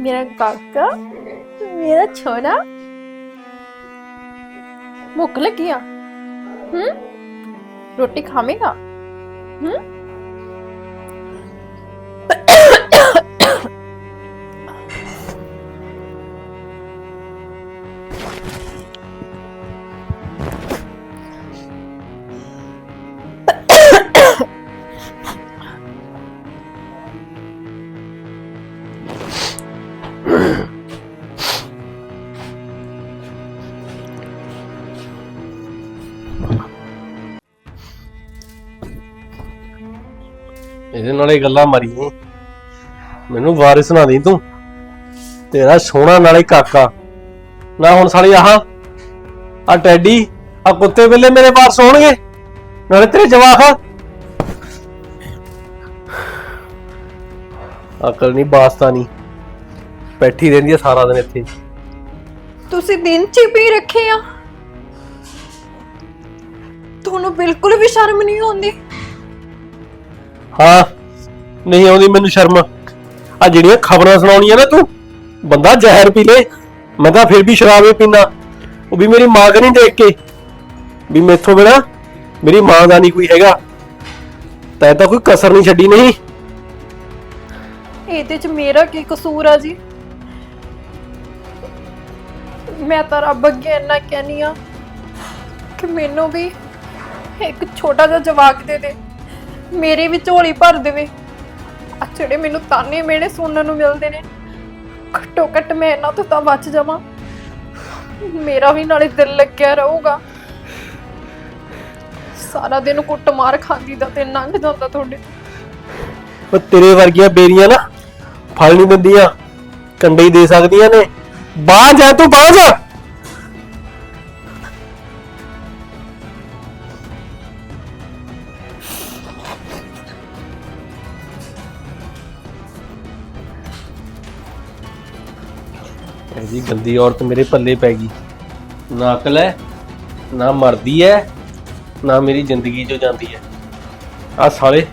ਮੇਰਾ ਕਾਕਾ ਮੇਰਾ ਛੋਨਾ। ਭੁੱਖ ਲੱਗੀ ਆ? ਹੂੰ? ਰੋਟੀ ਖਾਵੇਂਗਾ? ਹੂੰ? ਹੀ ਗੱਲਾਂ ਮਾਰੀ ਨੀ। ਮੈਨੂੰ ਵਾਰਿਸ ਨਾ ਦੀ ਤੂੰ। ਤੇਰਾ ਸੋਹਣਾ ਨਾਲੇ ਕਾਕਾ। ਨਾ ਹੁਣ ਸਾਲੀ ਆਹ ਆ ਟੈਡੀ ਆ ਕੁੱਤੇ ਵੇਲੇ ਮੇਰੇ ਵਾਰਸ ਹੋਣਗੇ। ਨਾਲੇ ਤੇਰੇ ਜਵਾਕ ਅਕਲ ਨਹੀਂ ਬਾਸਤਾ ਨਹੀਂ ਬੈਠੀ ਰਹਿੰਦੀ ਆ ਸਾਰਾ ਦਿਨ ਇੱਥੇ। ਤੁਸੀਂ ਦਿਨ ਚ ਹੀ ਪੀ ਰੱਖੇ ਆ। ਤੁਹਾਨੂੰ ਬਿਲਕੁਲ ਵੀ ਸ਼ਰਮ ਨਹੀਂ ਆਉਂਦੀ। ਹਾਂ। ਨਹੀਂ ਆਉਂਦੀ ਮੈਨੂੰ ਸ਼ਰਮ। ਆ ਜਿਹੜੀਆਂ ਖਬਰਾਂ ਸੁਣਾਉਣੀਆਂ ਨਾ ਤੂੰ, ਬੰਦਾ ਜ਼ਹਿਰ ਪੀ ਲੇ। ਮੈਂ ਤਾਂ ਫਿਰ ਵੀ ਸ਼ਰਾਬ ਹੀ ਪੀਂਦਾ। ਉਹ ਵੀ ਮੇਰੀ ਮਾਂ ਕਨੀ ਦੇਖ ਕੇ। ਵੀ ਮੈਥੋਂ ਬਿਨਾ ਮੇਰੀ ਮਾਂ ਦਾ ਨਹੀਂ ਕੋਈ ਹੈਗਾ। ਤੈ ਤਾਂ ਕੋਈ ਕਸਰ ਨਹੀਂ ਛੱਡੀ, ਨਹੀਂ। ਇਹਦੇ ਚ ਮੇਰਾ ਕੀ ਕਸੂਰ ਆ ਜੀ? ਮੈਂ ਤਾਂ ਰੱਬ ਅੱਗੇ ਇੰਨਾ ਕਹਿਨੀ ਆ ਕਿ ਮੈਨੂੰ ਵੀ ਇੱਕ ਛੋਟਾ ਜਿਹਾ ਜਵਾਕ ਦੇ ਦੇ। ਮੇਰੇ ਵੀ ਝੋਲੀ ਭਰ ਦੇਵੇ। ਜਿਹੜੇ ਮੈਨੂੰ ਤਾਨੇ ਮੇੜੇ ਸੁਣਨ ਨੂੰ ਮਿਲਦੇ ਨੇ, ਘੱਟੋ ਘੱਟ ਮੈਂ ਇਹਨਾਂ ਤੋਂ ਤਾਂ ਬਚ ਜਾਵਾਂ। ਮੇਰਾ ਵੀ ਨਾਲੇ ਦਿਲ ਲੱਗਿਆ ਰਹੂਗਾ। ਸਾਰਾ ਦਿਨ ਕੁੱਟਮਾਰ ਖਾਂਦੀ ਦਾ ਤੇ ਲੰਘ ਜਾਂਦਾ ਤੁਹਾਡੇ ਉਹ ਤੇਰੇ ਵਰਗੀਆਂ ਬੇਰੀਆਂ ਨਾ ਫਲ ਨਹੀਂ ਦਿੰਦੀਆਂ, ਕੰਡੇ ਹੀ ਦੇ ਸਕਦੀਆਂ ਨੇ। ਬਾਹਰ ਜਾ ਤੂੰ ਬਾਹਰ ਜਾ ਗੰਦੀ ਔਰਤ ਮੇਰੇ ਪੱਲੇ ਪੈ ਗਈ। ਨਾ ਅਕਲ ਹੈ, ਨਾ ਮਰਦੀ ਹੈ, ਨਾ ਮੇਰੀ ਜ਼ਿੰਦਗੀ ਚੋਂ ਜਾਂਦੀ ਹੈ। ਆ ਸਾਲੇ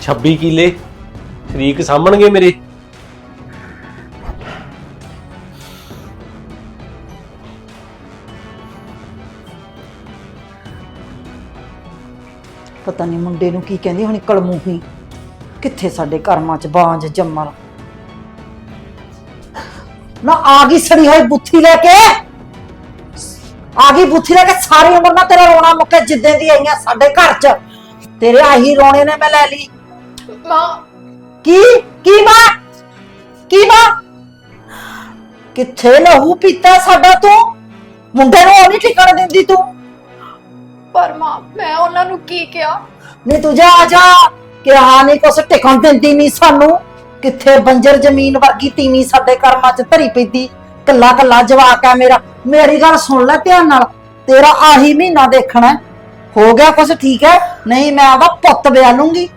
26 ਕਿੱਲੇ ਸ਼ਰੀਕ ਸਾਂਭਣਗੇ ਮੇਰੇ। ਪਤਾ ਨਹੀਂ ਮੁੰਡੇ ਨੂੰ ਕੀ ਕਹਿੰਦੀ ਹੁਣੀ, ਕਲਮੂਹੀ। ਕਿੱਥੇ ਸਾਡੇ ਕਰਮਾਂ ਚ ਬਾਂਝ ਜੰਮਣ। ਨਾ ਆ ਗਈ ਸੜੀ ਹੋਈ ਬੁੱਥੀ ਲੈ ਕੇ। ਆ ਗਈ ਬੁੱਥੀ ਲੈ ਕੇ ਸਾਰੀ ਉਮਰ ਨਾ ਤੇਰਾ ਰੋਣਾ ਮੁੱਕੇ ਜਿੱਦਾਂ ਦੀ ਆਈਆਂ ਸਾਡੇ ਘਰ ਚ। ਤੇਰੇ ਆਹੀ ਰੋਣੇ ਨੇ ਮੈਂ ਲੈ ਲਈ। ਮਾਂ। ਕੀ? ਕੀ ਮਾਂ? ਕੀ ਮਾਂ? ਕਿੱਥੇ ਲਹੂ ਪੀਤਾ ਸਾਡਾ ਤੂੰ? ਮੁੰਡੇ ਨੂੰ ਉਹ ਨਹੀਂ ਠਿਕਾਣਾ ਦਿੰਦੀ ਤੂੰ। ਪਰ ਮਾਂ ਮੈਂ ਉਹਨਾਂ ਨੂੰ ਕੀ ਕਿਹਾ? ਨਹੀਂ ਤੂੰ ਜਾ ਜਾ। ਕਿ ਹਾਂ ਨਹੀਂ ਕੁਛ ਟਿਕਣ ਦਿੰਦੀ ਨਹੀਂ ਸਾਨੂੰ। ਕਿੱਥੇ ਬੰਜਰ ਜ਼ਮੀਨ ਵਰਗੀ ਤੀਵੀਂ ਸਾਡੇ ਕਰਮਾਂ 'ਚ ਧਰੀ ਪੈਂਦੀ? ਕੱਲਾ ਕੱਲਾ ਜਵਾਕ ਹੈ ਮੇਰਾ। ਮੇਰੀ ਗੱਲ ਸੁਣ ਲੈ ਧਿਆਨ ਨਾਲ। ਤੇਰਾ ਆਹੀ ਮਹੀਨਾ ਦੇਖਣਾ ਹੈ। ਹੋ ਗਿਆ ਕੁਛ ਠੀਕ ਹੈ? ਨਹੀਂ ਮੈਂ ਉਹਦਾ ਪੁੱਤ ਵਿਆਹ ਲੂੰਗੀ।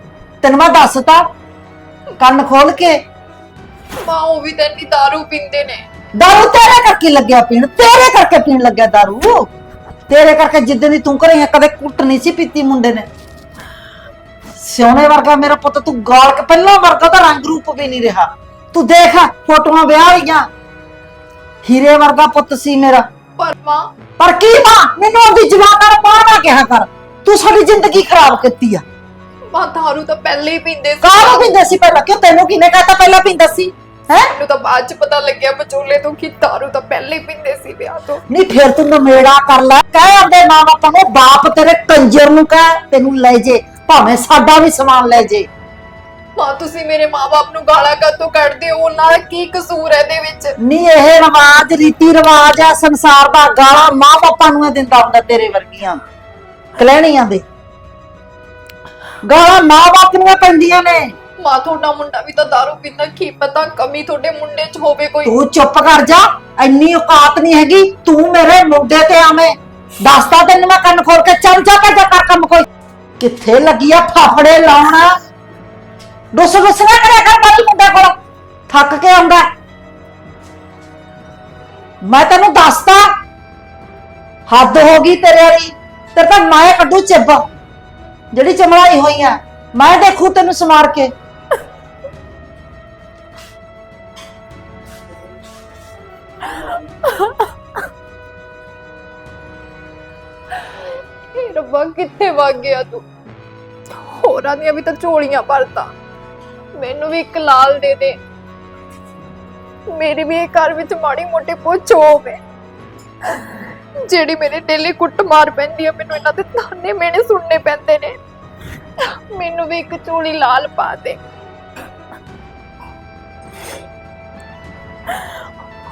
ਤੈਨੂੰ ਮੈਂ ਦੱਸਤਾ ਕੰਨ ਖੋਲ ਕੇ। ਮਾਂ ਉਹ ਵੀ ਤਾਂ ਇੰਨੀ ਦਾਰੂ ਪੀਂਦੇ ਨੇ। ਦਾਰੂ ਤੇਰੇ ਕਰਕੇ ਲੱਗਿਆ ਪੀਣ ਤੇਰੇ ਕਰਕੇ ਪੀਣ ਲੱਗਿਆ ਦਾਰੂ। ਤੇਰੇ ਕਰਕੇ ਜਿੱਦਾਂ ਦੀ ਤੂੰ ਘਰੇ ਕਦੇ ਕੁੱਟ ਨਹੀਂ ਸੀ ਪੀਤੀ ਮੁੰਡੇ ਨੇ। ਸਿਉਣੇ ਵਰਗਾ ਮੇਰਾ ਪੁੱਤ ਤੂੰ ਗਾਲ ਕੇ ਪਹਿਲਾਂ ਵਰਗਾ ਤਾਂ ਰੰਗ ਰੂਪ ਵੀ ਨਹੀਂ ਰਿਹਾ। ਤੂੰ ਦੇਖ ਫੋਟੋਆਂ ਵਿਆਹ ਹੋਈਆਂ ਹੀਰੇ ਵਰਗਾ ਪੁੱਤ ਸੀ ਮੇਰਾ। ਪਰ ਮਾਂ। ਪਰ ਕੀ ਮਾਂ? ਮੈਨੂੰ ਉਹਦੀ ਜਵਾਨਾਂ ਨੂੰ ਬਾਹਰ ਨਾ ਕਿਹਾ ਕਰ। ਤੂੰ ਸਾਡੀ ਜ਼ਿੰਦਗੀ ਖਰਾਬ ਕੀਤੀ ਆ। ਮਾਂ ਦਾਰੂ ਤਾਂ ਪਹਿਲੇ ਹੀ ਪੀਂਦੇ ਸੀ। ਕਾਹਨੂੰ ਪੀਂਦਾ ਸੀ ਪਹਿਲਾਂ? ਕਿਉਂ ਤੈਨੂੰ ਕਿਹਨੇ ਕਹਤਾ ਪਹਿਲਾਂ ਪੀਂਦਾ ਸੀ? ਹੈ? ਮੈਨੂੰ ਤਾਂ ਬਾਅਦ ਚ ਪਤਾ ਲੱਗਿਆ ਵਿਚੋਲੇ ਤੋਂ ਕਿ ਦਾਰੂ ਤਾਂ ਪਹਿਲੇ ਹੀ ਪੀਂਦੇ ਸੀ ਵਿਆਹ ਤੋਂ। ਨਹੀਂ ਫਿਰ ਤੂੰ ਨਮੇੜਾ ਕਰ ਲੈ। ਕਹਿ ਆਪਦੇ ਮਾਂ ਬਾਪਾਂ ਨੂੰ ਬਾਪ ਤੇਰੇ ਕੰਜਰ ਨੂੰ ਕਹਿ ਤੈਨੂੰ ਲੈ ਜੇ। ਭਾਵੇਂ ਸਾਡਾ ਵੀ ਸਮਾਨ ਲੈ ਜੇ। ਮਾਂ ਤੁਸੀਂ ਮੇਰੇ ਮਾਪੇ ਨੂੰ ਗਾਲਾਂ ਕੱਢੋ ਕੱਢਦੇ ਹੋ ਉਹਨਾਂ ਦਾ ਕੀ ਕਸੂਰ ਹੈ ਇਹਦੇ ਵਿੱਚ? ਨਹੀਂ ਇਹ ਰਿਵਾਜ ਰੀਤੀ ਰਿਵਾਜ ਆ ਸੰਸਾਰ ਦਾ ਗਾਲਾਂ ਮਾਂ ਬਾਪਾਂ ਨੂੰ ਇਹ ਦਿੰਦਾ ਹੁੰਦਾ ਤੇਰੇ ਵਰਗੀਆਂ। ਕਲਹਿਣੀਆਂ ਦੇ। ਗਾਲਾਂ ਮਾਂ ਬਾਪ ਨੂੰ ਹੀ ਪੈਂਦੀਆਂ ਨੇ। ਮਾਂ ਤੁਹਾਡਾ ਮੁੰਡਾ ਵੀ ਤਾਂ ਦਾਰੂ ਪੀਂਦਾ ਕੀ ਪਤਾ ਕਮੀ ਤੁਹਾਡੇ ਮੁੰਡੇ 'ਚ ਹੋਵੇ ਕੋਈ। ਤੂੰ ਚੁੱਪ ਕਰ ਜਾ ਇੰਨੀ ਔਕਾਤ ਨਹੀਂ ਹੈਗੀ। ਤੂੰ ਮੇਰੇ ਮੁੰਡੇ ਤੇ ਆਵੇਂ। ਦੱਸਦਾ ਤੈਨੂੰ ਮੈਂ ਕੰਨ ਖੋਲ ਕੇ ਚੱਲ ਜਾ ਕੇ ਜਾ ਕਰ ਕੰਮ ਕੋਈ। ਕਿੱਥੇ ਲੱਗੀ ਆ ਫਾਫੜੇ ਲਾਉਣ? ਦੁੱਸ ਦੁੱਸ ਨਾ ਕਰਿਆ ਕਰ ਬਾਈ ਮੁੰਡੇ ਕੋਲ। ਥੱਕ ਕੇ ਆਉਂਦਾ। ਮੈਂ ਤੈਨੂੰ ਦੱਸਦਾ, ਹੱਦ ਹੋ ਗਈ ਤੇਰੇ ਵਾਲੀ। ਤੇਰੇ ਤਾਂ ਮੈਂ ਕੱਢੂ ਚਿੱਬ, ਜਿਹੜੀ ਚਮੜਾਈ ਹੋਈ ਆ। ਮੈਂ ਦੇਖੂ ਤੈਨੂੰ ਸਮਾਰ ਕੇ। ਹੇ ਰੱਬਾ ਕਿੱਥੇ ਵਗ ਗਿਆ ਤੂੰ? ਹੋਰਾਂ ਦੀਆਂ ਵੀ ਤਾਂ ਝੋਲੀਆਂ ਭਰਤਾ। ਮੈਨੂੰ ਵੀ ਇੱਕ ਲਾਲ ਦੇ ਦੇ। ਮੇਰੀ ਵੀ ਇਹ ਘਰ ਵਿੱਚ ਮਾੜੀ ਮੋਟੀ ਪੁੱਛ ਹੋਵੇ ਜਿਹੜੀ ਮੇਰੇ ਡੇਲੀ ਕੁੱਟ ਮਾਰ ਪੈਂਦੀ ਆ ਮੈਨੂੰ ਇਹਨਾਂ ਦੇ ਤਾਨੇ ਮੇਣੇ ਸੁਣਨੇ ਪੈਂਦੇ ਨੇ। ਮੈਨੂੰ ਵੀ ਇੱਕ ਝੋਲੀ ਲਾਲ ਪਾ ਦੇ।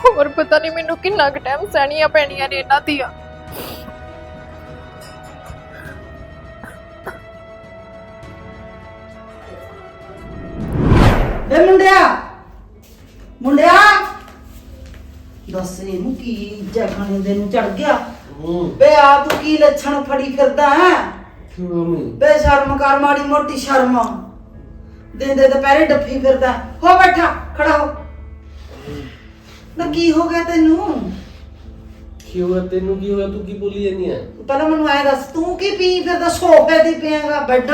ਹੋਰ ਪਤਾ ਨਹੀਂ ਮੈਨੂੰ ਕਿੰਨਾ ਕੁ ਟਾਈਮ ਸਹਿਣੀਆਂ ਪੈਣੀਆਂ ਨੇ ਇਹਨਾਂ ਦੀਆਂ। ਮੁੰਡਿਆ ਦੱਸ ਇਹਨੂੰ ਕੀ ਜਖਣ ਦੇ ਨੂੰ ਚੜ ਗਿਆ? ਹੂੰ। ਵੇ ਆ ਤੂੰ ਕੀ ਲੱਛਣ ਫੜੀ ਫਿਰਦਾ ਹੈ? ਕਿਉਂ ਮੰਮੀ ਬੇ ਸ਼ਰਮ ਕਰ ਮਾੜੀ ਮੋਟੀ ਸ਼ਰਮ। ਦਿੰਦੇ ਦੁਪਹਿਰੇ ਡੱਫੀ ਫਿਰਦਾ। ਹੋ ਬੈਠਾ ਖੜਾ ਹੋ। ਨਾ ਕੀ ਹੋ ਗਿਆ ਤੈਨੂੰ? ਕੀ ਹੋਇਆ? ਤੈਨੂੰ ਕੀ ਹੋਇਆ? ਤੂੰ ਕੀ ਬੋਲੀ ਜਾਂਦੀ ਹੈ ਪਹਿਲਾਂ ਮੈਨੂੰ ਐ ਦੱਸ ਤੂੰ ਕੀ ਪੀ ਫਿਰਦਾ? ਸੋਫੇ ਤੇ ਪਿਆਗਾ ਬੈੱਡ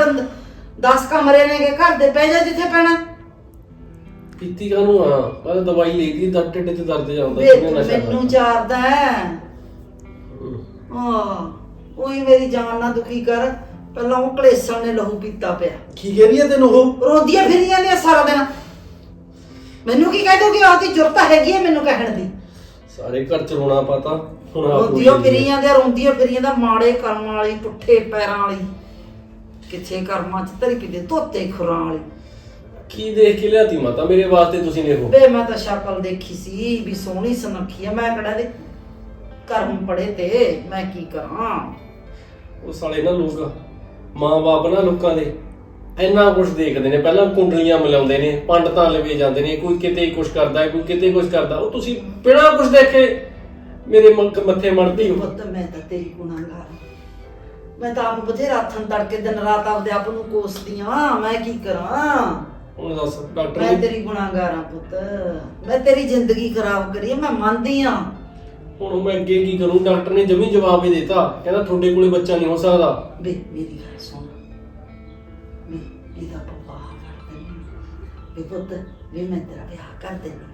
10 ਕਮਰੇ ਨੇਗੇ ਘਰ ਦੇ ਪੈ ਜਾ ਜਿੱਥੇ ਪੈਣਾ। ਪੀਤੀ ਕਾਨੂੰ ਆ? ਮੈਂ ਦਵਾਈ ਲਈ ਦੀ ਦਰਦ ਢਿੱਡ ਚ ਦਰਦ ਜਾਂਦਾ ਵੇ ਤੂੰ ਮੈਨੂੰ ਚਾਰਦਾ ਹੈ। ਉਹੀ ਮੇਰੀ ਜਾਨ ਨਾ ਦੁਖੀ ਕਰ। ਪਹਿਲਾਂ ਉਹ ਕਲੇਸ਼ਣ ਨੇ ਲਹੂ ਪੀਤਾ ਪਿਆ। ਕੀ ਕਹਿ ਰਹੀ ਹੈ ਤੈਨੂੰ ਉਹ? ਰੋਂਦੀਆਂ ਫਿਰੀਆਂ ਨੇ ਸਾਰਾ ਦਿਨ। ਮੈਨੂੰ ਕੀ ਕਹਿ ਦੋਗੇ ਆਹ ਦੀ ਜੁਰਤ ਹੈਗੀ ਹੈ ਮੈਨੂੰ ਕਹਿਣ ਦੀ। ਸਾਰੇ ਘਰ ਚ ਰੋਣਾ ਪਤਾ ਹੁਣ ਆਪ ਰੋਂਦੀਆਂ। ਫਿਰੀਆਂ ਦੇ ਰੋਂਦੀਆਂ ਫਿਰੀਆਂ ਦਾ ਮਾੜੇ ਕਰਮਾਂ ਵਾਲੀ ਪੁੱਠੇ ਪੈਰਾਂ ਵਾਲੀ। ਕਿੱਥੇ ਕਰਮਾਂ ਚ ਧਰੀ ਕਿਤੇ ਧੋਤੇ ਖੁਰਾਂ ਵਾਲੀ। ਕੀ ਦੇਖ ਕੇ ਲਿਆਤੀ ਮਾਤਾ? ਮੇਰੇ ਵਾਸਤੇ ਤੁਸੀਂ ਨੇ ਉਹ। ਵੇ ਮੈਂ ਤਾਂ ਸ਼ਕਲ ਦੇਖੀ ਸੀ ਵੀ ਸੋਹਣੀ ਸੁਨੱਖੀ ਆ। ਮੈਂ ਕਿਹੜਾ ਦੇ ਕਰਮ ਪੜੇ ਤੇ? ਮੈਂ ਕੀ ਕਰਾਂ? ਉਹ ਸਾਲੇ ਨਾ ਲੋਕ ਮਾਂ-ਬਾਪ ਨਾ ਲੋਕਾਂ ਦੇ ਇੰਨਾ ਕੁਝ ਦੇਖਦੇ ਨੇ। ਪਹਿਲਾਂ ਕੁੰਡਲੀਆਂ ਮਿਲਾਉਂਦੇ ਨੇ ਪੰਡਤਾਂ ਲਵੇ ਜਾਂਦੇ ਨੇ ਕੋਈ ਕਿਤੇ ਕੁਝ ਕਰਦਾ ਹੈ, ਕੋਈ ਕਿਤੇ ਕੁਝ ਕਰਦਾ। ਉਹ ਤੁਸੀਂ ਬਿਨਾਂ ਕੁਝ ਦੇਖੇ ਮੇਰੇ ਮੰਕ ਮੱਥੇ ਮੜਦੀ ਹੋ ਪੁੱਤ ਮੈਂ ਤਾਂ ਤੇਰੀ ਗੁਨਾਹਗਾਰ। ਮੈਂ ਤਾਂ ਆਪ ਬਥੇਰਾ ਥਣ ਤੜਕੇ ਦਿਨ ਰਾਤ ਆਪਦੇ ਆਪ ਨੂੰ ਕੋਸਦੀ ਆ। ਮੈਂ ਕੀ ਕਰਾਂ? ਹੁਣ ਦੱਸ ਡਾਕਟਰ ਮੈਂ ਤੇਰੀ ਗੁਨਾਹਗਾਰ ਹਾਂ ਪੁੱਤ। ਮੈਂ ਤੇਰੀ ਜ਼ਿੰਦਗੀ ਖਰਾਬ ਕਰੀ ਆ, ਮੈਂ ਮੰਨਦੀ ਆ। ਹੁਣ ਮੈਂ ਅੱਗੇ ਕੀ ਕਰੂੰ? ਡਾਕਟਰ ਨੇ ਜਮੀ ਜਵਾਬ ਹੀ ਦਿੱਤਾ। ਕਹਿੰਦਾ ਤੁਹਾਡੇ ਕੋਲੇ ਬੱਚਾ ਨਹੀਂ ਹੋ ਸਕਦਾ। ਵੇ ਮੇਰੀ ਗੱਲ ਸੁਣ। ਵੇ ਇਹਦਾ ਪਪਾ ਕਰ ਵੇ ਪੁੱਤ ਵੇ ਮੈਂ ਤੇਰਾ ਵਿਆਹ ਕਰ ਦੇਣੀ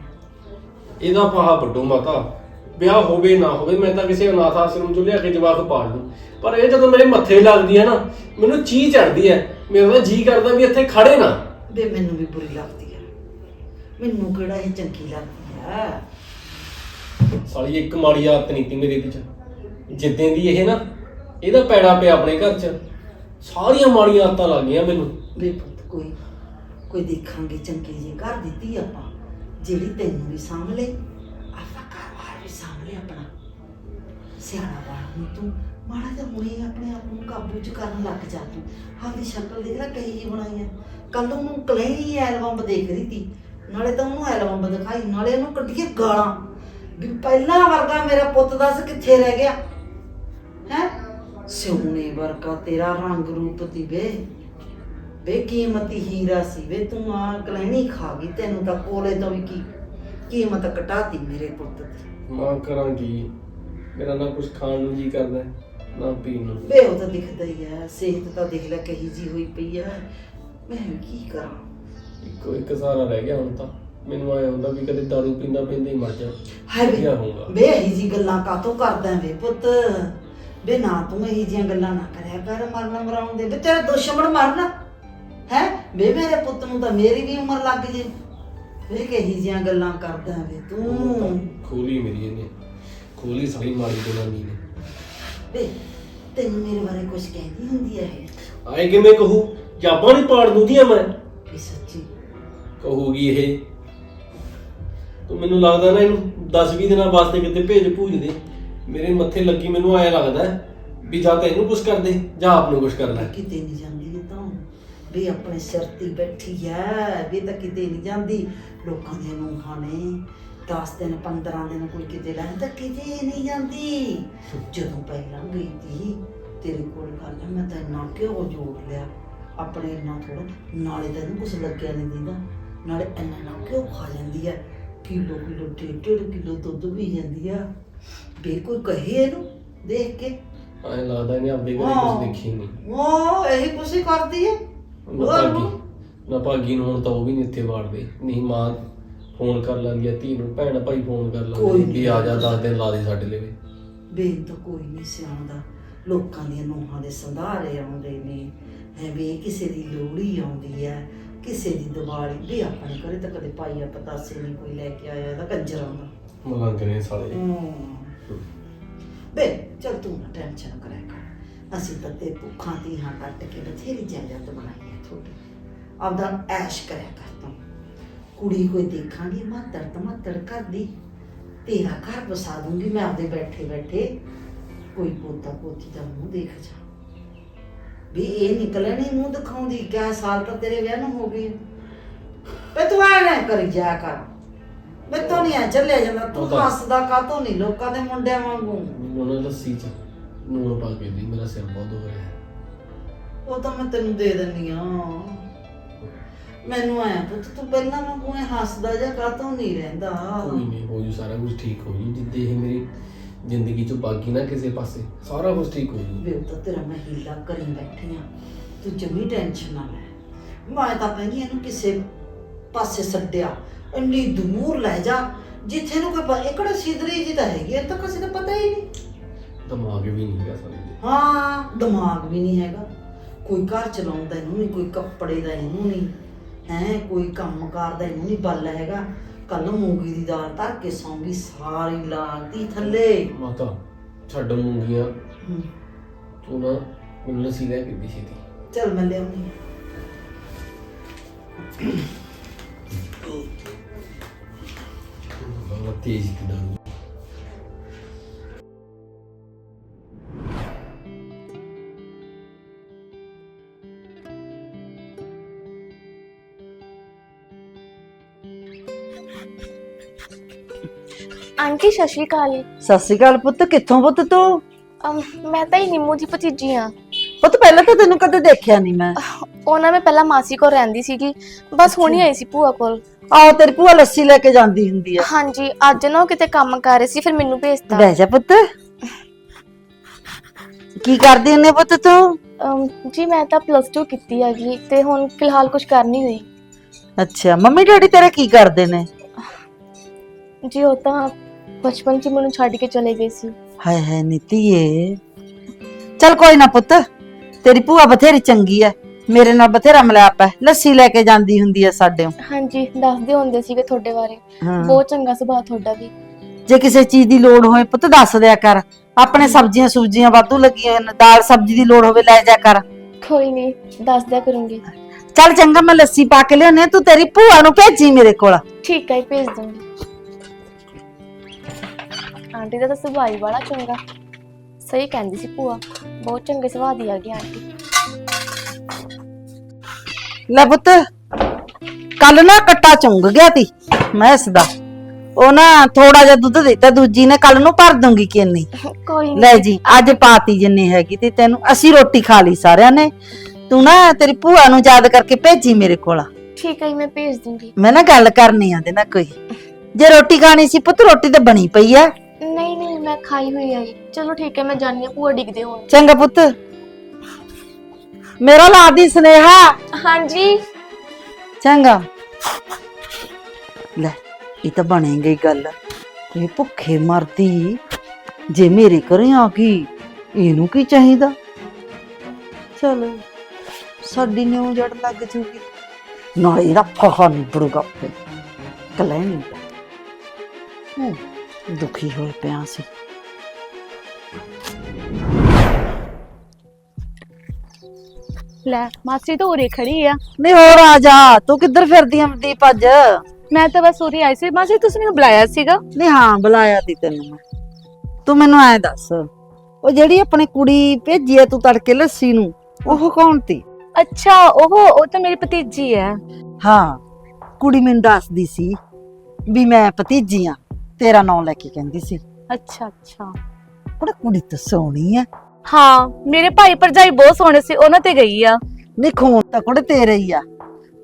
ਇਹਦਾ ਪਾਹਾ ਵੱਡੋ ਮਾਤਾ। ਵਿਆਹ ਹੋਵੇ ਨਾ ਹੋਵੇ ਮੈਂ ਤਾਂ ਕਿਸੇ ਅਨਾਥ ਆਸ਼ਰਮ ਚੋਂ ਲਿਆ ਕੇ ਜਵਾਕ ਪਾਲ ਲੂੰ। ਪਰ ਇਹ ਜਦੋਂ ਮੇਰੇ ਮੱਥੇ ਲੱਗਦੀ ਹੈ ਨਾ ਮੈਨੂੰ ਚੀਜ਼ ਚੜਦੀ ਹੈ। ਮੇਰਾ ਤਾਂ ਜੀ ਕਰਦਾ ਵੀ ਇੱਥੇ ਖੜੇ ਨਾ। ਵੇ ਮੈਨੂੰ ਵੀ ਬੁਰੀ ਲੱਗਦੀ ਆ। ਮੈਨੂੰ ਕਿਹੜਾ ਇਹ ਚੰਗੀ ਲੱਗਦੀ ਆ? ਸਾਲੀ ਇੱਕ ਮਾੜੀ ਆਦਤ ਨਹੀਂ ਤੀ ਮੇਰੇ ਵਿੱਚ। ਜਿੱਦਾਂ ਦੀ ਇਹ ਨਾ ਇਹਦਾ ਪੈੜਾ ਪਿਆ ਆਪਣੇ ਘਰ 'ਚ। ਸਾਰੀਆਂ ਮਾੜੀਆਂ ਆਦਤਾਂ ਲੱਗ ਗਈਆਂ ਮੈਨੂੰ। ਵੇ ਪੁੱਤ ਕੋਈ ਕੋਈ ਦੇਖਾਂਗੇ ਚੰਗੀ ਜੀ ਘਰ ਦਿੱਤੀ ਆਪਾਂ। ਜਿਹੜੀ ਤੈਨੂੰ ਵੀ ਸਾਂਭ ਲੈ ਆਪਣਾ ਘਰ-ਬਾਰ ਵੀ ਸਾਂਭ ਲੈ ਆਪਣਾ। ਸਿਆਣਾ ਬਣ ਹੁਣ ਤੂੰ। ਮਾੜਾ ਜਿਹਾ ਹੁਣੇ ਆਪਣੇ ਆਪ ਨੂੰ ਕਾਬੂ ਚ ਕਰਨ ਲੱਗ ਜਾ ਤੂੰ। ਆਪਦੀ ਸ਼ਕਲ ਦੇਖ ਲੈ ਕਹੀ ਜੀ ਬਣਾਈ ਆ। ਕੱਲ ਉਹਨੂੰ ਕਲੇਈ ਐਲਬਮ ਦੇਖ ਰਹੀ ਤੀ ਨਾਲੇ ਤਾਂ ਉਹਨੂੰ ਐਲਬਮ ਦਿਖਾਈ ਨਾਲੇ ਉਹਨੂੰ ਕੱਢੀਏ ਗਾਲਾਂ। ਵੀ ਪਹਿਲਾਂ ਵਰਗਾ ਮੇਰਾ ਪੁੱਤ ਦੱਸ ਕਿੱਥੇ ਰਹਿ ਗਿਆ? ਹੈ? ਸੋਨੇ ਵਰਗਾ ਤੇਰਾ ਰੰਗ ਰੂਪ ਤੀ ਵੇ। ਵੇ ਕੀਮਤੀ ਹੀਰਾ ਸੀ ਵੇ ਤੂੰ ਆ ਕਲੈਣੀ ਖਾ ਗਈ ਤੈਨੂੰ ਤਾਂ ਕੋਲੇ ਤੋਂ ਵੀ ਕੀ ਕੀਮਤ ਘਟਾਤੀ ਮੇਰੇ ਪੁੱਤ ਦੀ। ਮਾਂ ਕਰਾਂਗੀ ਮੇਰਾ ਨਾ ਕੁਝ ਖਾਣ ਨੂੰ ਜੀ ਕਰਦਾ ਹੈ, ਨਾ ਪੀਣ ਨੂੰ। ਵੇ ਉਹ ਤਾਂ ਦਿਖਦਾ ਹੀ ਆ। ਸਿਹਤ ਤਾਂ ਦੇਖ ਲੈ ਕਹੀ ਜੀ ਹੋਈ ਪਈ ਆ। ਮੈਂ ਵੀ ਕੀ ਕਰਾਂ? ਇੱਕੋ ਇੱਕ ਸਹਾਰਾ ਰਹਿ ਗਿਆ ਹੁਣ ਤਾਂ। ਮੈਨੂੰ ਆਇਆ ਹੁੰਦਾ ਵੀ ਕਦੇ ਦਾਰੂ ਪੀਂਦਾ ਪੀਂਦਾ ਹੀ ਮਰ ਜਾ ਹਾਏ ਵੇ ਹੋਊਗਾ। ਵੇ ਇਹੀ ਜੀ ਗੱਲਾਂ ਕਾਤੋਂ ਕਰਦਾ ਵੇ ਪੁੱਤ? ਵੇ ਨਾ ਤੂੰ ਇਹੀ ਜੀਆਂ ਗੱਲਾਂ ਨਾ ਕਰਿਆ ਕਰ ਮਰਨ ਮਰਾਉਣ ਦੇ। ਵੇ ਤੇਰਾ ਦੁਸ਼ਮਣ ਮਰਨਾ? ਹੈ? ਵੇ ਮੇਰੇ ਪੁੱਤ ਨੂੰ ਤਾਂ ਮੇਰੀ ਵੀ ਉਮਰ ਲੱਗ ਜੇ। ਵੇ ਕਹੀ ਜੀਆਂ ਗੱਲਾਂ ਕਰਦਾ ਵੇ ਤੂੰ। ਖੋਲੀ ਮੇਰੀ ਇਹਨੇ। ਖੋਲੀ ਸਾਰੀ ਮਾੜੀ ਜਨਾਨੀ ਨੇ ਵੇ ਤੈਨੂੰ ਮੇਰੇ ਬਾਰੇ ਕੁਝ ਕਹਿੰਦੀ ਹੁੰਦੀ ਹੈ ਇਹ? ਆਏ ਕਿਵੇਂ ਕਹੂ? ਜਾਬਾਂ ਨਹੀਂ ਪਾੜ ਦੂੰਦੀਆਂ ਮੈਂ। ਵੀ ਸੱਚੀ। ਕਹੂਗੀ ਇਹ। ਤੂੰ ਮੈਨੂੰ ਲੱਗਦਾ ਨਾ ਇਹਨੂੰ 10-20 ਦਿਨਾਂ ਵਾਸਤੇ ਕਿਤੇ ਭੇਜ ਭੂਜ ਦੇ। ਮੇਰੇ ਮੱਥੇ ਲੱਗੀ ਮੈਨੂੰ ਐ ਲੱਗਦਾ ਹੈ ਵੀ ਜਾਂ ਤਾਂ ਇਹਨੂੰ ਕੁਝ ਕਰ ਦੇ ਜਾਂ ਆਪ ਨੂੰ ਕੁਝ ਕਰ ਲੈ। ਕਿਤੇ ਨਹੀਂ ਜਾਂਦੀ ਇਹ ਤਾਂ। ਵੀ ਆਪਣੇ ਸਿਰ ਤੇ ਹੀ ਬੈਠੀ ਐ ਵੀ ਤਾਂ ਕਿਤੇ ਨਹੀਂ ਜਾਂਦੀ। ਲੋਕਾਂ ਦੇ ਨੂੰਹਾਂ ਨੇ 10 ਦਿਨ 15 ਦਿਨ ਕੋਈ ਕਿਤੇ ਰਹਿ ਤਾਂ ਕਿਤੇ ਨਹੀਂ ਜਾਂਦੀ। ਜਦੋਂ ਪਹਿਲਾਂ ਗਈ ਤੀ ਤੇਰੇ ਕੋਲ ਗੱਲ ਮੈਂ ਤਾਂ ਇੰਨਾ ਕਿਉਂ ਜੋੜ ਲਿਆ। ਆਪਣੇ ਇੰਨਾ ਥੋੜਾ ਨਾਲੇ ਤੈਨੂੰ ਕੁਝ ਲੱਗਿਆ ਨਹੀਂ ਦਿੰਦਾ। ਨਾਲੇ ਇੰਨਾ ਨਾ ਕਿਉਂ ਖਾ ਜਾਂਦੀ ਐ ਕਿਲੋ ਕਿਲੋ ਡੇਢ ਡੇਢ ਕਿਲੋ ਦੁੱਧ ਵੀ ਜਾਂਦੀ ਆ। ਬੇ ਕੋਈ ਕਹੇ ਇਹਨੂੰ ਦੇਖ ਕੇ? ਐ ਲੱਗਦਾ ਇਹਨੇ ਆਪਦੇ ਘਰੇ। ਕੁਝ ਦੇਖੀ ਨਹੀਂ। ਉਹ ਇਹੀ ਕੁਛ ਹੀ ਕਰਦੀ ਹੈ ਨਾ ਭਾਗੀ। ਨਾ ਭਾਗੀ ਨੂੰ ਹੁਣ ਤਾਂ ਉਹ ਵੀ ਨਹੀਂ ਇੱਥੇ ਵਾੜਦੇ। ਨਹੀਂ ਮਾਂ ਫੋਨ ਕਰ ਲੈਂਦੀ ਆ ਧੀ ਨੂੰ ਭੈਣ ਭਾਈ ਫੋਨ ਕਰ ਕੋਈ ਲੈਂਦੇ। ਵੀ ਆ ਜਾ 10 ਦਿਨ ਲਾ ਦੇ ਸਾਡੇ ਲਈ ਬੇਨ ਤਾਂ ਕੋਈ ਨਹੀਂ ਸਿਆਉਂਦਾ ਲੋਕਾਂ ਦੀਆਂ ਨੂੰਹਾਂ ਦੇ ਸੰਧਾਰੇ ਆਉਂਦੇ ਨੇ। ਹੈ ਵੀ ਕਿਸੇ ਦੀ ਲੋਹੜੀ ਆਉਂਦੀ ਹੈ ਕਿਸੇ ਦੀ ਦੀਵਾਲੀ। ਵੀ ਆਪਣੇ ਘਰੇ ਤਾਂ ਕਦੇ ਪਾਈਆ ਪਤਾਸੇ ਨਹੀਂ ਕੋਈ ਲੈ ਕੇ ਆਇਆ ਇਹਦਾ ਕੰਜਰਾਂ ਦਾ। ਮਲੰਗ ਨੇ ਸਾਲੇ। ਹਮ। ਬੇ ਚਲ ਤੂੰ ਨਾ ਟੈਨਸ਼ਨ ਕਰਿਆ ਕਰ। ਅਸੀਂ ਤਾਂ ਤੇ ਭੁੱਖਾਂ ਦੀ ਹਾਂ ਕੱਟ ਕੇ ਬਥੇਰੀ ਜਾਇਦਾਦ ਬਣਾਈ ਹੈ ਤੁਹਾਡੀ। ਆਪਦਾ ਐਸ਼ ਕਰਿਆ ਕਰ ਤੂੰ। ਕੁੜੀ ਕੋਈ ਦੇਖਾਂਗੀ ਮਾਤੜ ਤਮਾਤੜ ਕਰਦੀ ਤੇਰਾ ਘਰ ਵਸਾ ਦੂੰਗੀ ਮੈਂ ਆਪਦੇ ਬੈਠੇ ਬੈਠੇ। ਕੋਈ ਪੋਤਾ ਪੋਤੀ ਦਾ ਮੂੰਹ ਦੇਖ ਜਾ। ਵੀ ਇਹ ਨਿਕਲੇ ਨਹੀਂ ਮੂੰਹ ਦਿਖਾਉਂਦੀ ਕਿਆ ਸਾਲ ਤਾਂ ਤੇਰੇ ਵਿਆਹ ਨੂੰ ਹੋ ਗਏ ਵੇ ਤੂੰ ਆ ਨਾ ਕਰੀ ਜਾ ਕਰ। ਮੈਂ ਤਾਂ ਨਹੀਂ ਆ ਚੱਲਿਆ ਜਾਂਦਾ ਤੂੰ ਉਹ ਤਾਂ- ਹੱਸਦਾ ਕਾਤੋਂ ਨਹੀਂ ਲੋਕਾਂ ਦੇ ਮੁੰਡਿਆਂ ਵਾਂਗੂ। ਮੈਨੂੰ ਨਾ ਲੱਸੀ ਚ ਨੂਣ ਪਾ ਕੇ ਦੀ ਮੇਰਾ ਸਿਰ ਬਹੁਤ ਹੋ ਰਿਹਾ। ਉਹ ਤਾਂ ਮੈਂ ਤੈਨੂੰ ਦੇ ਦਿੰਨੀ ਆ। ਮੈਨੂੰ ਆਇਆ ਪੁੱਤ ਤੂੰ ਪਹਿਲਾਂ ਵਾਂਗੂ ਐ ਹੱਸਦਾ ਜਾਂ ਕਾਤੋਂ ਨਹੀਂ ਰਹਿੰਦਾ। ਕੋਈ ਨਹੀਂ ਹੋ ਜੂ ਸਾਰਾ ਕੁਝ ਠੀਕ ਹੋ ਜੂ ਜਿੱਦੇ ਇਹ ਮੇਰੀ ਜ਼ਿੰਦਗੀ ਚੋਂ ਬਾਕੀ ਨਾ ਕਿਸੇ ਪਾਸੇ ਸਾਰਾ ਕੁਝ ਠੀਕ ਹੋ ਜੂ। ਵੇ ਤਾਂ ਤੇਰਾ ਮੈਂ ਹੀਲਾ ਕਰੀ ਬੈਠੀ ਆ ਤੂੰ ਜਮੀ ਟੈਨਸ਼ਨ ਨਾ ਲੈ। ਮੈਂ ਤਾਂ ਕਹਿੰਦੀ ਇਹਨੂੰ ਕਿਸੇ ਪਾਸੇ ਛੱਡਿਆ ਇੰਨੀ ਦੂਰ ਲੈ ਜਾ ਜਿੱਥੇ ਨੂੰ ਕੋਈ ਇਕੜਾ ਸਿਧਰੀ ਜੀ ਤਾਂ ਹੈਗੀ ਇਹ ਤਾਂ ਕਿਸੇ ਦਾ ਪਤਾ ਹੀ ਨਹੀਂ। ਦਿਮਾਗ ਵੀ ਨਹੀਂ ਹੈਗਾ ਦੇ ਹਾਂ ਦਿਮਾਗ ਵੀ ਨਹੀਂ ਹੈਗਾ। ਕੋਈ ਘਰ ਚਲਾਉਂਦਾ ਇਹਨੂੰ ਨਹੀਂ ਕੋਈ ਕੱਪੜੇ ਦਾ ਇਹਨੂੰ ਨਹੀਂ। ਹੈ ਕੋਈ ਕੰਮ ਕਰਦਾ ਇਹਨੂੰ ਨਹੀਂ ਬੱਲ ਹੈਗਾ। ਕੱਲ ਮੂੰਗੀ ਦੀ ਦਾਲ ਧਰ ਕੇ ਸੌਂਗੀ ਸਾਰੀ ਲਾਤੀ ਥੱਲੇ। ਮਾਤਾ ਛੱਡ ਮੂੰਗੀਆਂ। ਹਮ, ਤੂੰ ਨਾ ਮੈਨੂੰ ਲੱਸੀ ਲੈ ਕੇ ਦੇ ਛੇਤੀ। ਚੱਲ ਮੈਂ ਲਿਆਉਣੀ ਬਾਬਾ ਤੇਜ਼ ਕਿਦਾਂ ਆਂਟੀ ਸਤਿ ਸ਼੍ਰੀ ਅਕਾਲ। ਸਤਿ ਸ਼੍ਰੀ ਅਕਾਲ ਪੁੱਤ ਕਿੱਥੋਂ ਪੁੱਤ ਤੂੰ? ਅਮ, ਮੈਂ ਤਾਂ ਹੀ ਨਿੰਮੂ ਦੀ ਭਤੀਜੀ ਆ ਪੁੱਤ ਪਹਿਲਾਂ ਤਾਂ ਤੈਨੂੰ ਕਦੇ ਦੇਖਿਆ ਨਹੀਂ ਮੈਂ। ਉਹਨਾਂ ਮੈਂ ਪਹਿਲਾਂ ਮਾਸੀ ਕੋਲ ਰਹਿੰਦੀ ਸੀਗੀ। ਬਸ ਹੁਣੀ ਆਈ ਸੀ ਭੂਆ ਕੋਲ। ਆਹ ਤੇਰੀ ਭੂਆ ਲੱਸੀ ਲੈ ਕੇ ਜਾਂਦੀ ਹੁੰਦੀ ਆ। ਹਾਂਜੀ ਅੱਜ ਨਾ ਉਹ ਕਿਤੇ ਕੰਮ ਕਰ ਰਹੀ ਸੀ ਫਿਰ ਮੈਨੂੰ ਭੇਜਤਾ। ਬਹਿ ਜਾ ਪੁੱਤ। ਕੀ ਕਰਦੀ ਹੁੰਨੇ ਪੁੱਤ ਤੂੰ? ਅਮ, ਜੀ ਮੈਂ ਤਾਂ ਪਲੱਸ 2 ਕੀਤੀ ਹੈਗੀ ਤੇ ਹੁਣ ਫਿਲਹਾਲ ਕੁਝ ਕਰ ਨਹੀਂ ਰਹੀ। ਅੱਛਾ ਮੰਮੀ ਡੈਡੀ ਤੇਰੇ ਕੀ ਕਰਦੇ ਨੇ? ਜੀ ਉਹ ਤਾਂ ਬਚਪਨ 'ਚ ਮੈਨੂੰ ਛੱਡ ਕੇ ਚਲੇ ਗਏ ਸੀ। ਹਾਏ ਹਾਏ ਨੀਤੀਏ ਚੱਲ ਕੋਈ ਨਾ ਪੁੱਤ ਤੇਰੀ ਭੂਆ ਬਥੇਰੀ ਚੰਗੀ ਐ। ਮੇਰੇ ਨਾਲ ਬਥੇਰਾ ਮਲਾਪ ਐ। ਲੱਸੀ ਲੈ ਕੇ ਜਾਂਦੀ ਹੁੰਦੀ ਐ ਸਾਡੇ ਹਾਂਜੀ ਦੱਸਦੇ ਹੁੰਦੇ ਸੀਗੇ ਤੁਹਾਡੇ ਬਾਰੇ। ਬਹੁਤ ਚੰਗਾ ਸੁਭਾਅ ਤੁਹਾਡਾ ਵੀ। ਜੇ ਕਿਸੇ ਚੀਜ਼ ਦੀ ਲੋੜ ਹੋਏ ਪੁੱਤ ਦੱਸ ਦਿਆ ਕਰ। ਆਪਣੇ ਸਬਜ਼ੀਆਂ ਸੁਬਜ਼ੀਆਂ ਵਾਧੂ ਲੱਗੀਆਂ ਨੇ ਦਾਲ ਸਬਜ਼ੀ ਦੀ ਲੋੜ ਹੋਵੇ ਲੈ ਜਾ ਕਰ। ਕੋਈ ਨਹੀਂ ਦੱਸ ਦਿਆ ਕਰੂੰਗੀ। ਚੱਲ ਚੰਗਾ ਮੈਂ ਲੱਸੀ ਪਾ ਕੇ ਲਿਆਉਣੀ ਤੂੰ ਤੇਰੀ ਭੂਆ ਨੂੰ ਭੇਜੀ ਮੇਰੇ ਕੋਲ। ਠੀਕ ਹੈ ਭੇਜ ਦੂੰਗੀ। ਆਂਟੀ ਦਾ ਤਾਂ ਸੁਭਾਅ ਹੀ ਬੜਾ ਚੰਗਾ। ਸਹੀ ਕਹਿੰਦੀ ਸੀ ਭੂਆ। ਬਹੁਤ ਚੰਗੇ ਸੁਭਾਅ ਦੀ ਗਈ ਆਂਟੀ। ਲੈ ਪੁੱਤ ਕੱਲ ਨਾ ਕੱਟਾ ਚੁੰਗ ਗਿਆ ਤੀ ਮੈਂ ਇਸ ਦਾ। ਉਹ ਨਾ ਥੋੜਾ ਜਿਹਾ ਦੁੱਧ ਦਿੱਤਾ ਦੂਜੀ ਨੇ ਕੱਲ ਨੂੰ ਭਰ ਦੂੰਗੀ ਕਿੰਨੀ ਕੋਈ ਨਹੀਂ ਲੈ ਜੀ ਅੱਜ ਪਾਤੀ ਜਿੰਨੀ ਹੈਗੀ ਤੇ ਤੈਨੂੰ ਅਸੀਂ ਰੋਟੀ ਖਾ ਲਈ ਸਾਰਿਆਂ ਨੇ। ਤੂੰ ਨਾ ਤੇਰੀ ਭੂਆ ਨੂੰ ਯਾਦ ਕਰਕੇ ਭੇਜੀ ਮੇਰੇ ਕੋਲ। ਠੀਕ ਹੈ ਮੈਂ ਭੇਜ ਦੂੰਗੀ। ਮੈਂ ਨਾ ਗੱਲ ਕਰਨੀ ਆ ਦੇ ਨਾ ਕੋਈ। ਜੇ ਰੋਟੀ ਖਾਣੀ ਸੀ ਪੁੱਤ ਰੋਟੀ ਤਾਂ ਬਣੀ ਪਈ ਆ। ਮੈਂ ਖਾਈ ਹੋਈ ਆਈ ਚਲੋ ਠੀਕ ਹੈ ਮੈਂ ਜਾਣੀ ਆ ਭੂਆ ਡਿੱਗਦੇ ਹੋਣ। ਚੰਗਾ ਪੁੱਤ। ਮੇਰਾ ਲਾਦੀ ਸੁਨੇਹਾ। ਹਾਂਜੀ। ਚੰਗਾ। ਲੈ ਇਹ ਤਾਂ ਬਣੇ ਗਈ ਗੱਲ। ਇਹ ਭੁੱਖੇ ਮਰਦੀ ਜੇ ਮੇਰੇ ਘਰੇ ਆ ਗਈ ਇਹਨੂੰ ਕੀ ਚਾਹੀਦਾ? ਚਲ ਸਾਡੀ ਨਿਉ ਜੜ ਲੱਗ ਜੂਗੀ। ਨਾਲੇ ਇਹਦਾ ਫਹਾ ਨਿਬੜੂਗਾ ਫਿਰ ਕਲੈਣੀ। ਹੂੰ। ਦੁਖੀ ਹੋਏ ਪਿਆ ਸੀ। ਲੈ ਮਾਸੀ ਤਾਂ ਉਰੇ ਖੜੀ ਆ। ਨਹੀਂ ਹੋਰ ਆ ਜਾ। ਤੂੰ ਕਿੱਧਰ ਫਿਰਦੀ ਆਂ ਦੀਪ ਅੱਜ? ਮੈਂ ਤਾਂ ਬਸ ਉਰੇ ਆਈ ਸੀ। ਮਾਸੀ ਤੁਸੀਂ ਮੈਨੂੰ ਬੁਲਾਇਆ ਸੀਗਾ। ਨਹੀਂ ਹਾਂ ਬੁਲਾਇਆ ਤੀ ਤੈਨੂੰ ਮੈਂ। ਤੂੰ ਮੈਨੂੰ ਐ ਦੱਸ ਉਹ ਜਿਹੜੀ ਆਪਣੀ ਕੁੜੀ ਭੇਜੀ ਐ ਤੂੰ ਤੜਕੇ ਲੱਸੀ ਨੂੰ ਉਹ ਕੌਣ ਤੀ? ਅੱਛਾ ਉਹ ਉਹ ਤਾਂ ਮੇਰੀ ਭਤੀਜੀ ਹੈ। ਹਾਂ ਕੁੜੀ ਮੈਨੂੰ ਦੱਸਦੀ ਸੀ ਵੀ ਮੈਂ ਭਤੀਜੀ ਆ। ਤੇਰਾ ਨਾਂ ਲੈ ਕੇ ਕਹਿੰਦੀ ਸੀ। ਅੱਛਾ ਅੱਛਾ। ਕੁੜੇ ਕੁੜੀ ਤਾਂ ਸੋਹਣੀ ਐ। ਹਾਂ ਮੇਰੇ ਭਾਈ ਭਰਜਾਈ ਬਹੁਤ ਸੋਹਣੇ ਸੀ ਉਹਨਾਂ ਤੇ ਗਈ ਆ। ਨਹੀਂ ਖੂਨ ਤਾਂ ਕੁੜੇ ਤੇਰੇ ਹੀ ਆ।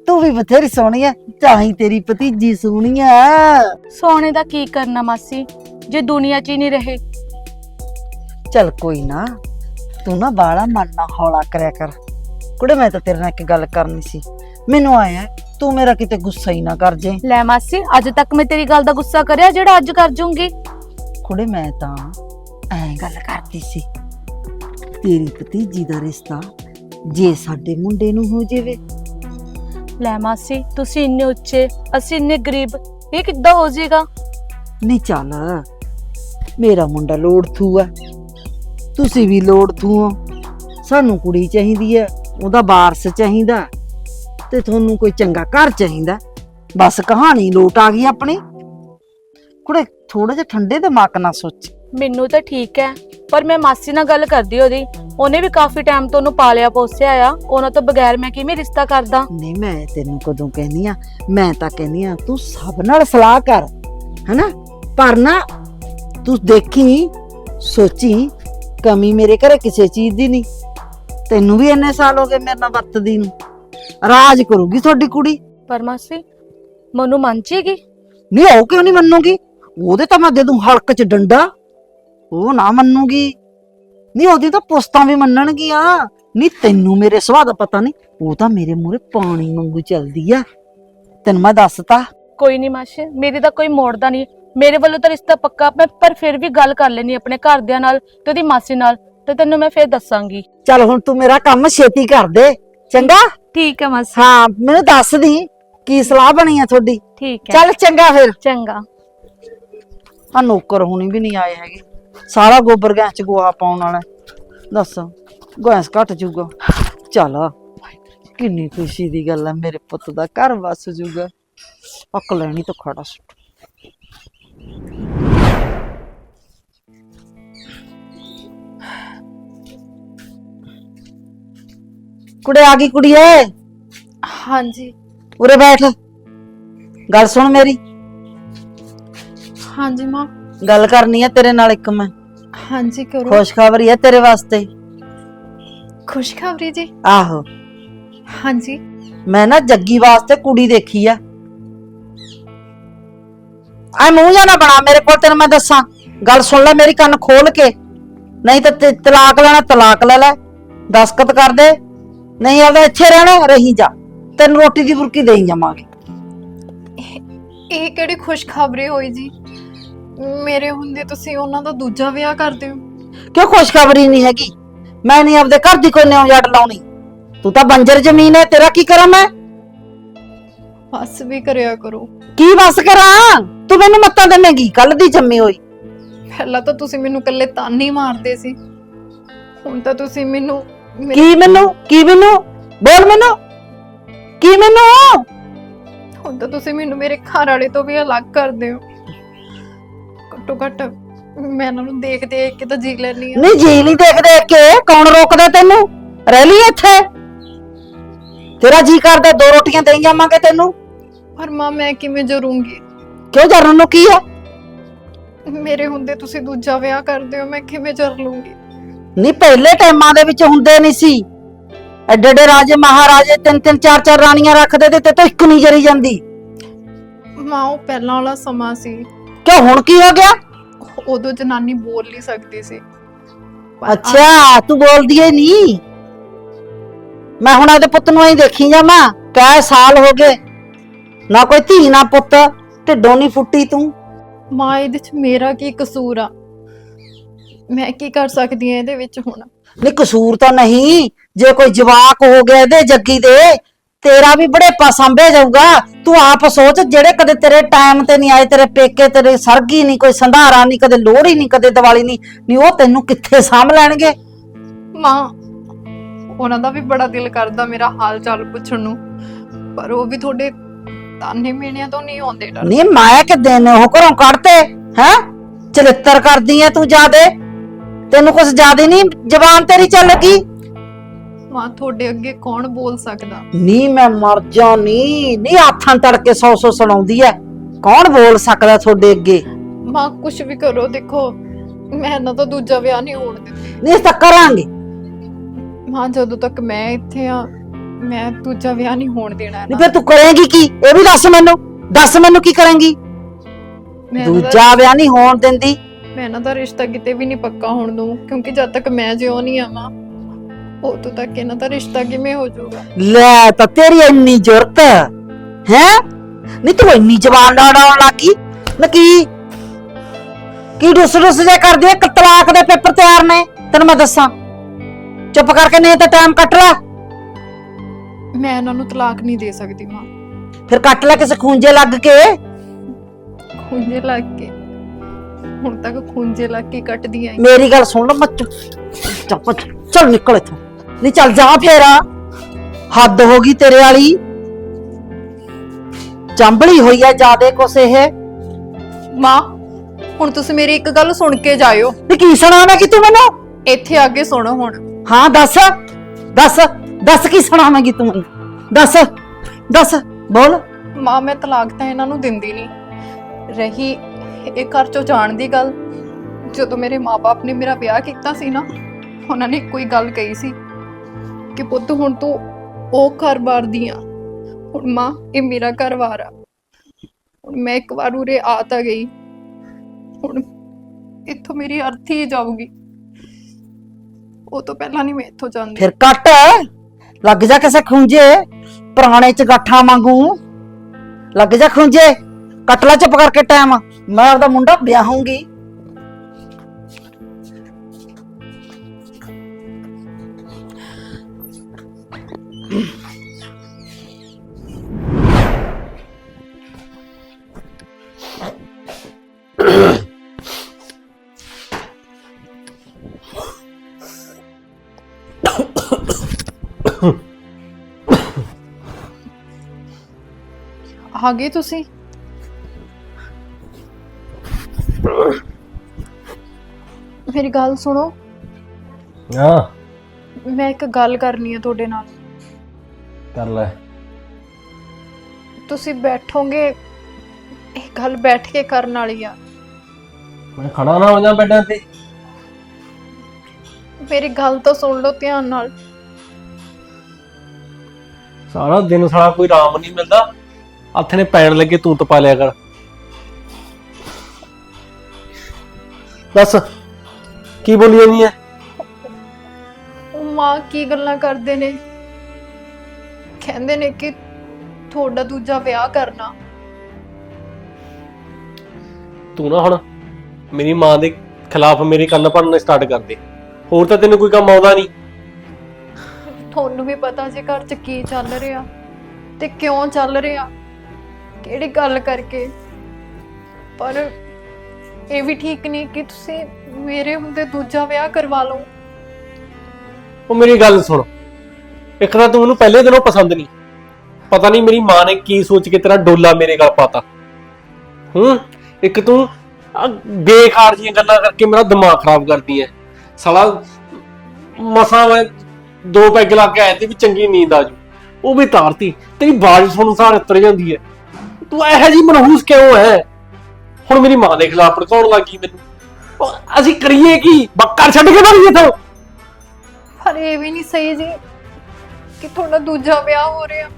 ਤੂੰ ਵੀ ਬਥੇਰੀ ਸੋਹਣੀ ਐ ਚਾਹੀ ਤੇਰੀ ਭਤੀਜੀ ਸੋਹਣੀ ਐ। ਸੋਹਣੇ ਦਾ ਕੀ ਕਰਨਾ ਮਾਸੀ ਜੇ ਦੁਨੀਆ 'ਚ ਹੀ ਨਹੀਂ ਰਹੇ। ਚੱਲ ਕੋਈ ਨਾ ਤੂੰ ਨਾ ਬਾਲਾ ਮਨ ਨਾ ਹੌਲਾ ਕਰਿਆ ਕਰ। ਕੁੜੇ ਮੈਂ ਤਾਂ ਤੇਰੇ ਨਾਲ ਇੱਕ ਗੱਲ ਕਰਨੀ ਸੀ। ਮੈਨੂੰ ਆਇਆ ਤੂੰ ਮੇਰਾ ਕਿਤੇ ਗੁੱਸਾ ਹੀ ਨਾ ਕਰ ਜੇ। ਲੈ ਮਾਸੀ ਅੱਜ ਤੱਕ ਮੈਂ ਤੇਰੀ ਗੱਲ ਦਾ ਗੁੱਸਾ ਕਰਿਆ ਜਿਹੜਾ ਅੱਜ ਕਰ ਜੂੰਗੀ। ਕੁੜੇ ਮੈਂ ਤਾਂ ਐਂ ਗੱਲ ਕਰਦੀ ਸੀ। ਤੇਰੀ ਭਤੀਜੀ ਦਾ ਰਿਸ਼ਤਾ ਜੇ ਸਾਡੇ ਮੁੰਡੇ ਨੂੰ ਹੋ ਜਾਵੇ। ਲੈ ਮਾਸੀ ਤੁਸੀਂ ਇੰਨੇ ਉੱਚੇ ਅਸੀਂ ਇੰਨੇ ਗਰੀਬ ਇਹ ਕਿੱਦਾਂ ਹੋ ਜਾਏਗਾ ਨਹੀਂ ਚੱਲ ਮੇਰਾ ਮੁੰਡਾ ਲੋੜ ਥੂ ਆ। ਤੁਸੀਂ ਵੀ ਲੋੜ ਥੂ ਹੋ। ਸਾਨੂੰ ਕੁੜੀ ਚਾਹੀਦੀ ਹੈ ਉਹਦਾ ਵਾਰਸ ਚਾਹੀਦਾ। ਤੇ ਤੁਹਾਨੂੰ ਕੋਈ ਚੰਗਾ ਘਰ ਚਾਹੀਦਾ। ਬਸ ਕਹਾਣੀ ਲੋਟ ਆ ਗਈ ਆਪਣੀ। ਕੁੜੇ ਥੋੜਾ ਜਿਹਾ ਠੰਡੇ ਦਿਮਾਗ ਨਾਲ ਸੋਚ। ਮੈਨੂੰ ਤਾਂ ਠੀਕ ਹੈ ਪਰ ਮੈਂ ਮਾਸੀ ਨਾਲ ਗੱਲ ਕਰਦੀ ਉਹਦੀ। ਉਹਨੇ ਵੀ ਕਾਫੀ ਟਾਈਮ ਤੋਂ ਉਹਨੂੰ ਪਾਲਿਆ ਪੋਸਿਆ ਆ। ਉਹਨਾਂ ਤੋਂ ਬਗੈਰ ਮੈਂ ਕਿਵੇਂ ਰਿਸ਼ਤਾ ਕਰਦਾ? ਨਹੀਂ ਮੈਂ ਤੈਨੂੰ ਕਦੋਂ ਕਹਿੰਦੀ ਆ ਮੈਂ ਤਾਂ ਕਹਿੰਦੀ ਆ ਤੂੰ ਸਭ ਨਾਲ ਸਲਾਹ ਕਰ ਹਨਾ? ਪਰ ਨਾ ਤੂੰ ਦੇਖੀ ਸੋਚੀ ਕਮੀ ਮੇਰੇ ਘਰੇ ਕਿਸੇ ਚੀਜ਼ ਦੀ ਨਹੀਂ। ਤੈਨੂੰ ਵੀ ਇੰਨੇ ਸਾਲ ਹੋ ਗਏ ਮੇਰੇ ਨਾਲ ਵਰਤਦੀ ਨੂੰ। ਰਾਜ ਕਰੂਗੀ ਤੁਹਾਡੀ ਕੁੜੀ? ਪਰ ਮਾਸੀ ਮਨੂੰ ਜੇਗੀ? ਨਹੀਂ ਉਹ ਕਿਉਂ ਨਹੀਂ ਮੰਨੂਗੀ? ਉਹਦੇ ਤਾਂ ਮੈਂ ਦੇ ਦੂੰ ਹਲਕ ਚ ਡੰਡਾ। ਉਹ ਨਾ ਮੰਨੂਗੀ। ਨਹੀਂ ਉਹਦੀ ਤਾਂ ਪੁਸਤਾਂ ਵੀ ਮੰਨਣਗੀਆਂ। ਨਹੀਂ ਤੈਨੂੰ ਮੇਰੇ ਸੁਭਾਅ ਦਾ ਪਤਾ ਨਹੀਂ। ਉਹ ਤਾਂ ਮੇਰੇ ਮੂਹਰੇ ਪਾਣੀ ਵਾਂਗੂ ਚੱਲਦੀ ਆ। ਤੈਨੂੰ ਮੈਂ ਦੱਸਤਾ। ਕੋਈ ਨਹੀਂ ਮਾਸੀ ਮੇਰੀ ਤਾਂ ਕੋਈ ਮੋੜਦਾ ਨਹੀਂ। ਮੇਰੇ ਵੱਲੋਂ ਤਾਂ ਰਿਸ਼ਤਾ ਪੱਕਾ ਮੈਂ ਪਰ ਫਿਰ ਵੀ ਗੱਲ ਕਰ ਲੈਣੀ ਆਪਣੇ ਘਰਦਿਆਂ ਨਾਲ ਤੇ ਉਹਦੀ ਮਾਸੀ ਨਾਲ ਤੇ ਤੈਨੂੰ ਮੈਂ ਫਿਰ ਦੱਸਾਂਗੀ। ਚੱਲ ਹੁਣ ਤੂੰ ਮੇਰਾ ਕੰਮ ਛੇਤੀ ਕਰ ਦੇ। ਚੰਗਾ? ਠੀਕ ਹੈ ਮਾਸੀ। ਹਾਂ ਮੈਨੂੰ ਦੱਸ ਦੀ ਕੀ ਸਲਾਹ ਬਣੀ ਆ ਤੁਹਾਡੀ। ਠੀਕ ਹੈ। ਚੱਲ ਚੰਗਾ ਫਿਰ। ਚੰਗਾ। ਆ ਨੌਕਰ ਹੁਣੀ ਵੀ ਨਹੀਂ ਆਏ ਹੈਗੇ। ਸਾਰਾ ਗੋਬਰ ਗੈਸ ਚ ਗੋਹਾ ਪਾਉਣ ਵਾਲਾ। ਦੱਸ ਗੈਸ ਘਟ ਜੂਗਾ। ਚੱਲ ਕਿੰਨੀ ਖੁਸ਼ੀ ਦੀ ਗੱਲ ਆ ਮੇਰੇ ਪੁੱਤ ਦਾ ਘਰ ਵਸ ਜੂਗਾ। ਅੱਕ ਲੈਣੀ ਤਾਂ ਖੜਾ। ਸੁੱਟ ਕੁੜੇ ਆ ਗਈ ਕੁੜੀਏ ਹਾਂਜੀ। ਉਰੇ ਬੈਠ। ਗੱਲ ਸੁਣ ਮੇਰੀ। ਹਾਂਜੀ ਮਾਂ। ਗੱਲ ਕਰਨੀ ਆ ਤੇਰੇ ਨਾਲ ਇੱਕ ਮੈਂ। ਹਾਂਜੀ ਕਰੋ। ਖੁਸ਼ਖਬਰੀ ਹੈ ਤੇਰੇ ਵਾਸਤੇ। ਖੁਸ਼ਖਬਰੀ ਜੀ? ਆਹੋ। ਹਾਂਜੀ। ਮੈਂ ਨਾ ਜੱਗੀ ਵਾਸਤੇ ਕੁੜੀ ਦੇਖੀ ਆ। ਆ ਮੂੰਹ ਜਾਂ ਨਾ ਬਣਾ ਮੇਰੇ ਕੋਲ ਤੈਨੂੰ ਮੈਂ ਦੱਸਾਂ। ਗੱਲ ਸੁਣ ਲੈ ਮੇਰੀ ਕੰਨ ਖੋਲ ਕੇ। ਨਹੀਂ ਤਾਂ ਤੇ- ਤਲਾਕ ਲੈਣਾ ਤਲਾਕ ਲੈ ਲੈ। ਦਸਖਤ ਕਰ ਦੇ। ਨਹੀਂ ਆਦਾ ਇੱਥੇ ਰਹਿਣਾ ਰਹੀ ਜਾ। ਤੈਨੂੰ ਰੋਟੀ ਦੀ ਬੁਰਕੀ ਦੇਈ ਜਾਵਾਂਗੇ। ਇਹ ਕਿਹੜੀ ਖੁਸ਼ਖਬਰੀ ਹੋਈ ਜੀ? ਮੇਰੇ ਹੁੰਦੇ ਤੁਸੀਂ ਉਹਨਾਂ ਦਾ ਦੂਜਾ ਵਿਆਹ ਕਰਦੇ ਹੋ ਕਿਉਂ ਖੁਸ਼ਖਬਰੀ ਨਹੀਂ ਹੈਗੀ? ਮੈਂ ਨਹੀਂ ਆਪਦੇ ਘਰ ਦੀ ਕੋਈ ਨਿਉ ਜੱਟ ਲਾਉਣੀ। ਤੂੰ ਤਾਂ ਬੰਜਰ ਜ਼ਮੀਨ ਹੈ ਤੇਰਾ ਕੀ ਕਰਾਂ ਮੈਂ? ਬਸ ਵੀ ਕਰਿਆ ਕਰੋ। ਕੀ ਬਸ ਕਰਾਂ? ਤੂੰ ਮੈਨੂੰ ਮੱਤਾਂ ਦੇਵੇਂਗੀ ਕੱਲ ਦੀ ਜੰਮੀ ਹੋਈ। ਪਹਿਲਾਂ ਤਾਂ ਤੁਸੀਂ ਮੈਨੂੰ ਇਕੱਲੇ ਤਾਨੇ ਮਾਰਦੇ ਸੀ। ਹੁਣ ਤਾਂ ਤੁਸੀਂ ਮੈਨੂੰ ਕੀ ਮੈਨੂੰ? ਕੀ ਮੈਨੂੰ? ਬੋਲ ਮੈਨੂੰ। ਕੀ ਮੈਨੂੰ? ਹੁਣ ਤਾਂ ਤੁਸੀਂ ਮੈਨੂੰ ਮੇਰੇ ਘਰ ਵਾਲੇ ਤੋਂ ਵੀ ਅਲੱਗ ਕਰਦੇ ਹੋ। ਘੱਟੋ ਘੱਟ ਮੈਂ ਇਹਨਾਂ ਨੂੰ ਦੇਖ ਦੇਖ ਕੇ ਤਾਂ ਜੀ ਲੈਣੀ ਆ ਨਹੀਂ ਜੀ ਨਹੀਂ ਦੇਖ ਦੇਖ ਕੇ। ਕੌਣ ਰੋਕਦਾ ਤੈਨੂੰ? ਰਹਿ ਲਈ ਇੱਥੇ। ਤੇਰਾ ਜੀ ਕਰਦਾ ਦੋ ਰੋਟੀਆਂ ਦੇਈ ਜਾਵਾਂਗੇ ਤੈਨੂੰ। ਪਰ ਮਾਂ ਮੈਂ ਕਿਵੇਂ ਜਰੂੰਗੀ? ਕਿਉਂ ਜਰਨ ਨੂੰ ਕੀ ਹੈ? ਮੇਰੇ ਹੁੰਦੇ ਤੁਸੀਂ ਦੂਜਾ ਵਿਆਹ ਕਰਦੇ ਹੋ ਮੈਂ ਕਿਵੇਂ ਜਰ ਲੂੰਗੀ? ਨਹੀਂ ਪਹਿਲੇ ਟਾਈਮਾਂ ਦੇ ਵਿੱਚ ਹੁੰਦੇ ਨਹੀਂ ਸੀ। ਐਡੇ ਐਡੇ ਰਾਜੇ ਮਹਾਰਾਜੇ ਤਿੰਨ ਤਿੰਨ ਚਾਰ ਚਾਰ ਰਾਣੀਆਂ ਰੱਖਦੇ ਤੇ ਤੇ ਤਾਂ ਇੱਕ ਨਹੀਂ ਜਰੀ ਜਾਂਦੀ। ਮਾਂ ਉਹ ਪਹਿਲਾਂ ਵਾਲਾ ਸਮਾਂ ਸੀ। ਕਿਉਂ ਹੁਣ ਕੀ ਹੋ ਗਿਆ? ਉਦੋਂ ਜਨਾਨੀ ਬੋਲ ਨਹੀਂ ਸਕਦੀ ਸੀ। ਪਰ ਅੱਛਾ ਤੂੰ ਬੋਲਦੀ ਏ ਨਹੀਂ ਮੈਂ ਹੁਣ ਆਪਦੇ ਪੁੱਤ ਨੂੰ ਐਂ ਦੇਖੀ ਜਾਵਾਂ ਕੈ ਸਾਲ ਹੋ ਗਏ। ਨਾ ਕੋਈ ਧੀ ਨਾ ਪੁੱਤ ਢਿੱਡੋਂ ਨਹੀਂ ਫੁੱਟੀ ਤੂੰ। ਮਾਂ ਇਹਦੇ ਚ ਮੇਰਾ ਕੀ ਕਸੂਰ ਆ? ਮੈਂ ਕੀ ਕਰ ਸਕਦੀ ਹਾਂ ਇਹਦੇ ਵਿੱਚ ਹੁਣ? ਨਹੀਂ ਕਸੂਰ ਤਾਂ ਨਹੀਂ। ਜੇ ਕੋਈ ਜਵਾਕ ਹੋ ਗਿਆ ਇਹਦੇ ਜੱਗੀ ਦੇ ਤੇਰਾ ਵੀ ਬੜੇਪਾ ਸੰਭੇ ਜਾਊਗਾ। ਤੂੰ ਆਪ ਸੋਚ ਜਿਹੜੇ ਕਦੇ ਤੇਰੇ ਟਾਈਮ ਤੇ ਨਹੀਂ ਆਏ ਤੇਰੇ ਪੇਕੇ ਤੇਰੇ ਸਰਗੀ ਨਹੀਂ ਕੋਈ ਸੰਧਾਰਾ ਨਹੀਂ ਕਦੇ ਲੋਹੜੀ ਨਹੀਂ ਕਦੇ ਦੀਵਾਲੀ ਨਹੀਂ ਨਹੀਂ ਉਹ ਤੈਨੂੰ ਕਿੱਥੇ ਸਾਂਭ ਲੈਣਗੇ? ਮਾਂ ਉਹਨਾਂ ਦਾ ਵੀ ਬੜਾ ਦਿਲ ਕਰਦਾ ਮੇਰਾ ਹਾਲ ਚਾਲ ਪੁੱਛਣ ਨੂੰ। ਪਰ ਉਹ ਵੀ ਤੁਹਾਡੇ ਤਾਨੇ ਮੇਣਿਆਂ ਤੋਂ ਨਹੀਂ ਆਉਂਦੇ ਡਰ ਨਹੀਂ ਮੈਂ ਕਿ ਦਿਨ ਉਹ ਘਰੋਂ ਕੱਢਤੇ? ਹੈ? ਚਲਿੱਤਰ ਕਰਦੀ ਐ ਤੂੰ ਜਿਆਦੇ। ਤੈਨੂੰ ਕੁਝ ਜਿਆਦੇ ਨਹੀਂ ਜ਼ਬਾਨ ਤੇਰੀ ਚੱਲ ਗਈ ਮਾਂ ਤੁਹਾਡੇ ਅੱਗੇ ਕੌਣ ਬੋਲ ਸਕਦਾ? ਨਹੀਂ ਮੈਂ ਮਰ ਜਾਣੀ ਨਹੀਂ ਆਥਾਂ ਤੜਕੇ ਸੌ ਸੌ ਸੁਣਾਉਂਦੀ ਐ। ਕੌਣ ਬੋਲ ਸਕਦਾ ਤੁਹਾਡੇ ਅੱਗੇ? ਮਾਂ ਕੁਝ ਵੀ ਕਰੋ ਦੇਖੋ। ਮੈਂ ਇਹਨਾਂ ਤੋਂ ਦੂਜਾ ਵਿਆਹ ਨਹੀਂ ਹੋਣ ਦਿੰਦੀ ਨਹੀਂ ਤਾਂ ਕਰਾਂਗੇ। ਮਾਂ ਜਦੋਂ ਤੱਕ ਮੈਂ ਇੱਥੇ ਆ ਮੈਂ ਦੂਜਾ ਵਿਆਹ ਨਹੀਂ ਹੋਣ ਦੇਣਾ ਨਹੀਂ ਇਹਨਾਂ ਫਿਰ ਤੂੰ। ਕਰੇਂਗੀ ਕੀ? ਇਹ ਵੀ ਦੱਸ ਮੈਨੂੰ। ਦੱਸ ਮੈਨੂੰ ਕੀ ਕਰੇਂਗੀ? ਮੈਂ ਇਹਨਾਂ ਦਾ- ਦੂਜਾ ਵਿਆਹ ਨਹੀਂ ਹੋਣ ਦਿੰਦੀ। ਮੈਂ ਇਹਨਾਂ ਦਾ ਰਿਸ਼ਤਾ ਕਿਤੇ ਵੀ ਨਹੀਂ ਪੱਕਾ ਹੋਣ ਦੂੰ ਕਿਉਂਕਿ ਜਦ ਤੱਕ ਮੈਂ ਜਿਉ ਨਹੀਂ ਆਵਾਂ ਉਦੋਂ ਤੱਕ ਇਹਨਾਂ ਦਾ ਰਿਸ਼ਤਾ ਕਿਵੇਂ ਹੋ ਜਾਊਗਾ? ਲੈ ਤਾਂ ਤੇਰੀ ਇੰਨੀ ਜ਼ਰੂਰਤ ਹੈ ਨਹੀਂ ਤੂੰ ਇੰਨੀ ਜਵਾਨ ਲੜਾਉਣ ਲੱਗੀ ਨਾ ਕੀ ਕੀ ਡੁੱਸ ਡੁੱਸ ਜੇ ਕਰਦੀ ਐ ਇੱਕ ਤਲਾਕ ਦੇ ਪੇਪਰ ਤਿਆਰ ਨੇ ਤੈਨੂੰ ਮੈਂ ਦੱਸਾਂ। ਚੁੱਪ ਕਰਕੇ ਨਹੀਂ ਤਾਂ ਟਾਈਮ ਕੱਟ ਲੈ। ਮੈਂ ਇਹਨਾਂ ਨੂੰ ਤਲਾਕ ਨਹੀਂ ਦੇ ਸਕਦੀ ਮਾਂ। ਫਿਰ ਕੱਟ ਲੈ ਕਿਸੇ ਖੂੰਜੇ ਲੱਗ ਕੇ। ਖੁੰਝੇ ਲੱਗ ਕੇ? ਹੁਣ ਤੱਕ ਖੁੰਝੇ ਲੱਗ ਕੇ ਕੱਟਦੀ ਆਈ। ਮੇਰੀ ਗੱਲ ਸੁਣ ਲੈ ਮੱਚ। ਚੱਪ ਚੱਲ ਨਿਕਲ ਇੱਥੋਂ। ਨਹੀਂ ਚੱਲ ਜਾ ਫੇਰ। ਹੱਦ ਹੋ ਗਈ ਤੇਰੇ ਵਾਲੀ। ਚੰਬਲੀ ਹੋਈ ਐ ਜਿਆਦੇ ਕੁਛ ਇਹ। ਮਾਂ ਹੁਣ ਤੁਸੀਂ ਮੇਰੀ ਇੱਕ ਗੱਲ ਸੁਣ ਕੇ ਜਾਇਓ। ਵੀ ਕੀ ਸੁਣਾਣਾ ਕਿ ਤੂੰ ਮੈਨੂੰ? ਇੱਥੇ ਆ ਕੇ ਸੁਣੋ ਹੁਣ। ਹਾਂ ਦੱਸ। ਦੱਸ। ਦੱਸ ਕੀ ਸੁਣਾਵੇਂਗੀ ਤੂੰ ਮੈਨੂੰ? ਦੱਸ। ਦੱਸ। ਬੋਲ। ਮਾਂ ਮੈਂ ਤਲਾਕ ਤਾਂ ਇਹਨਾਂ ਨੂੰ ਦਿੰਦੀ ਨਹੀਂ। ਰਹੀ ਇਹ ਘਰ ਚੋਂ ਜਾਣ ਦੀ ਗੱਲ। ਜਦੋਂ ਮੇਰੇ ਮਾਪੇ ਨੇ ਮੇਰਾ ਵਿਆਹ ਕੀਤਾ ਸੀ ਨਾ, ਉਹਨਾਂ ਨੇ ਕੋਈ ਗੱਲ ਕਹੀ ਸੀ ਕਿ ਪੁੱਤ ਹੁਣ ਤੂੰ ਉਹ ਘਰ-ਬਾਰ ਦੀ ਆ ਹੁਣ ਮਾਂ, ਇਹ ਮੇਰਾ ਘਰ-ਬਾਰ ਆ। ਹੁਣ ਮੈਂ ਇੱਕ ਵਾਰ ਉਰੇ ਆ ਤਾਂ ਗਈ। ਹੁਣ ਇੱਥੋਂ ਮੇਰੀ ਅਰਥੀ ਹੀ ਜਾਊਗੀ। ਉਹ ਤੋਂ ਪਹਿਲਾਂ ਨਹੀਂ ਮੈਂ ਇੱਥੋਂ ਜਾਂਦੀ। ਫਿਰ ਕੱਟ। ਲੱਗ ਜਾ ਕਿਸੇ ਖੂੰਜੇ ਪੁਰਾਣੇ ਚ ਗੱਠਾਂ ਵਾਂਗੂ। ਲੱਗ ਜਾ ਖੂੰਜੇ ਕੱਟ ਲੈ ਚੁੱਪ ਕਰਕੇ ਟਾਈਮ ਮੈਂ ਆਪਦਾ ਮੁੰਡਾ ਵਿਆਹੂੰਗੀ। ਆ ਗਏ ਤੁਸੀਂ? ਮੇਰੀ ਗੱਲ ਸੁਣੋ। ਹਾਂ। ਮੈਂ ਇੱਕ ਗੱਲ ਕਰਨੀ ਹੈ ਤੁਹਾਡੇ ਨਾਲ। ਕਰ ਲੈ। ਤੁਸੀਂ ਬੈਠੋਗੇ ਇਹ ਗੱਲ ਬੈਠ ਕੇ ਕਰਨ ਵਾਲੀ ਆ। ਮੈਂ ਖੜਾ ਨਾ ਹੋ ਜਾ ਬੈਡਾਂ ਤੇ। ਮੇਰੀ ਗੱਲ ਤਾਂ ਸੁਣ ਲਓ ਧਿਆਨ ਨਾਲ। ਸਾਰਾ ਦਿਨ ਸਾਲਾ ਕੋਈ ਆਰਾਮ ਨਹੀਂ ਮਿਲਦਾ। ਹੱਥ ਨੇ ਪੈਣ ਲੱਗੇ ਤੂੰ ਤਪਾ ਲਿਆ ਕਰ। ਦੱਸ। ਕੀ ਬੋਲੀ ਜਾਂਦੀ ਹੈ ਉਹ ਮਾਂ ਕੀ ਗੱਲਾਂ ਕਰਦੇ ਨੇ? ਕਹਿੰਦੇ ਨੇ ਕਿ ਤੁਹਾਡਾ ਦੂਜਾ ਵਿਆਹ ਕਰਨਾ। ਤੂੰ ਨਾ ਹੁਣ ਮੇਰੀ ਮਾਂ ਦੇ ਖਿਲਾਫ ਮੇਰੇ ਕੰਨ ਭਰਨੇ ਸਟਾਰਟ ਕਰ ਦੇ। ਹੋਰ ਤਾਂ ਤੈਨੂੰ ਕੋਈ ਕੰਮ ਆਉਂਦਾ ਨਹੀਂ। ਤੁਹਾਨੂੰ ਵੀ ਪਤਾ ਸੀ ਘਰ 'ਚ ਕੀ ਚੱਲ ਰਿਹਾ ਤੇ ਕਿਉਂ ਚੱਲ ਰਿਹਾ ਕਿਹੜੀ ਗੱਲ ਕਰਕੇ? ਪਰ ਇਹ ਵੀ ਠੀਕ ਨਹੀਂ ਕਿ ਤੁਸੀਂ ਮੇਰੇ ਹੁੰਦੇ ਦੂਜਾ ਵਿਆਹ ਕਰਵਾ ਲਓ। ਉਹ ਮੇਰੀ ਗੱਲ ਸੁਣ। ਇੱਕ ਤਾਂ ਤੂੰ ਮੈਨੂੰ ਪਹਿਲੇ ਦਿਨੋਂ ਪਸੰਦ ਨਹੀਂ। ਪਤਾ ਨਹੀਂ ਮੇਰੀ ਮਾਂ ਨੇ ਕੀ ਸੋਚ ਕੇ ਤੇਰਾ ਡੋਲਾ ਮੇਰੇ ਗਲ ਪਾਤਾ। ਹੂੰ? ਇੱਕ ਤੂੰ ਆਹ ਬੇਕਾਰ ਜੀਆਂ ਗੱਲਾਂ ਕਰਕੇ ਮੇਰਾ ਦਿਮਾਗ ਖਰਾਬ ਕਰਦੀ ਐ। ਸਾਲਾ, ਮਸਾਂ ਮੈਂ ਦੋ ਪੈਗ ਲਾ ਕੇ ਆਇਆ ਤੇ ਵੀ ਚੰਗੀ ਨੀਂਦ ਆ ਜੂ। ਉਹ ਵੀ ਤਾਰਤੀ। ਤੇਰੀ ਬਾਜ਼ ਸੁਣਨ ਸਾਰ ਉਤਰ ਜਾਂਦੀ ਐ। ਤੂੰ ਇਹੋ ਜੀ ਮਨਹੂਸ ਕਿਉਂ ਹੈ ਹੁਣ ਮੇਰੀ ਮਾਂ ਦੇ ਖਿਲਾਫ ਭੜਕਾਉਣ ਲੱਗੀ ਮੈਨੂੰ। ਉਹ ਅਸੀਂ ਕਰੀਏ ਕੀ? ਬੱਕਰ ਛੱਡ ਕੇ ਭੱਜੀਏ ਇੱਥੋਂ। ਪਰ ਇਹ ਵੀ ਨਹੀਂ ਸਹੀ ਜੀ। ਕਿ ਤੁਹਾਡਾ ਦੂਜਾ ਵਿਆਹ ਹੋ ਰਿਹਾ।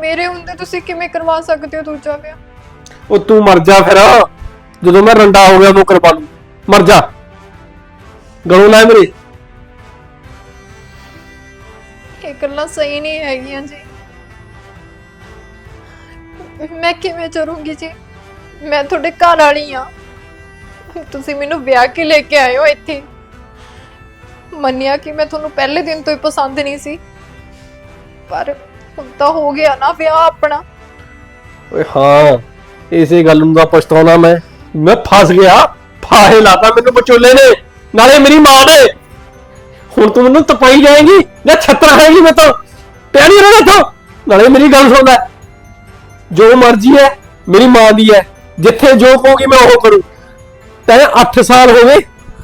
ਮੇਰੇ ਹੁੰਦੇ ਤੁਸੀਂ ਕਿਵੇਂ ਕਰਵਾ ਸਕਦੇ ਹੋ ਦੂਜਾ ਵਿਆਹ? ਉਹ ਤੂੰ ਮਰ ਜਾ ਫਿਰ। ਜਦੋਂ ਮੈਂ ਰੰਡਾ ਹੋ ਗਿਆ ਉਹ ਕਰਵਾ ਲੂ ਮਰ ਜਾ। ਗਲੋਂ ਲੈ ਮੇਰੇ। ਇਹ ਗੱਲਾਂ ਸਹੀ ਨਹੀਂ ਹੈਗੀਆਂ ਜੀ। ਮੈਂ ਕਿਵੇਂ ਚਰੂੰਗੀ ਜੀ? ਮੈਂ ਤੁਹਾਡੇ ਘਰ ਵਾਲੀ ਆ ਤੁਸੀਂ ਮੈਨੂੰ ਵਿਆਹ ਕੇ ਲੈ ਕੇ ਆਏ ਹੋ ਇੱਥੇ। ਮੰਨਿਆ ਕਿ ਮੈਂ ਤੁਹਾਨੂੰ ਪਹਿਲੇ ਦਿਨ ਤੋਂ ਹੀ ਪਸੰਦ ਨਹੀਂ ਸੀ। ਪਰ ਹੁਣ ਤਾਂ ਹੋ ਗਿਆ ਨਾ ਵਿਆਹ ਆਪਣਾ। ਓਏ ਹਾਂ, ਇਸੇ ਗੱਲ ਨੂੰ ਤਾਂ ਪਛਤਾਉਣਾ ਮੈਂ। ਮੈਂ ਫਸ ਗਿਆ। ਫਾਹੇ ਲਾਤਾ ਮੈਨੂੰ ਵਿਚੋਲੇ ਨੇ। ਨਾਲੇ ਮੇਰੀ ਮਾਂ ਨੇ। ਹੁਣ ਤੂੰ ਮੈਨੂੰ ਤਪਾਈ ਜਾਏਂਗੀ, ਜਾਂ ਛੱਤਰ ਖਾਏਂਗੀ ਮੈਂ ਤਾਂ। ਪਿਆਰੀ ਰਹਿਣਾ ਇੱਥੋਂ। ਨਾਲੇ ਮੇਰੀ ਗੱਲ ਸੁਣਦਾ ਜੋ ਮਰਜ਼ੀ ਹੈ, ਮੇਰੀ ਮਾਂ ਦੀ ਹੈ। ਜਿੱਥੇ ਜੋ ਕਹੋਗੀ ਮੈਂ ਉਹ ਕਰੂੰ। ਤੈਂ 8 ਸਾਲ ਹੋ ਗਏ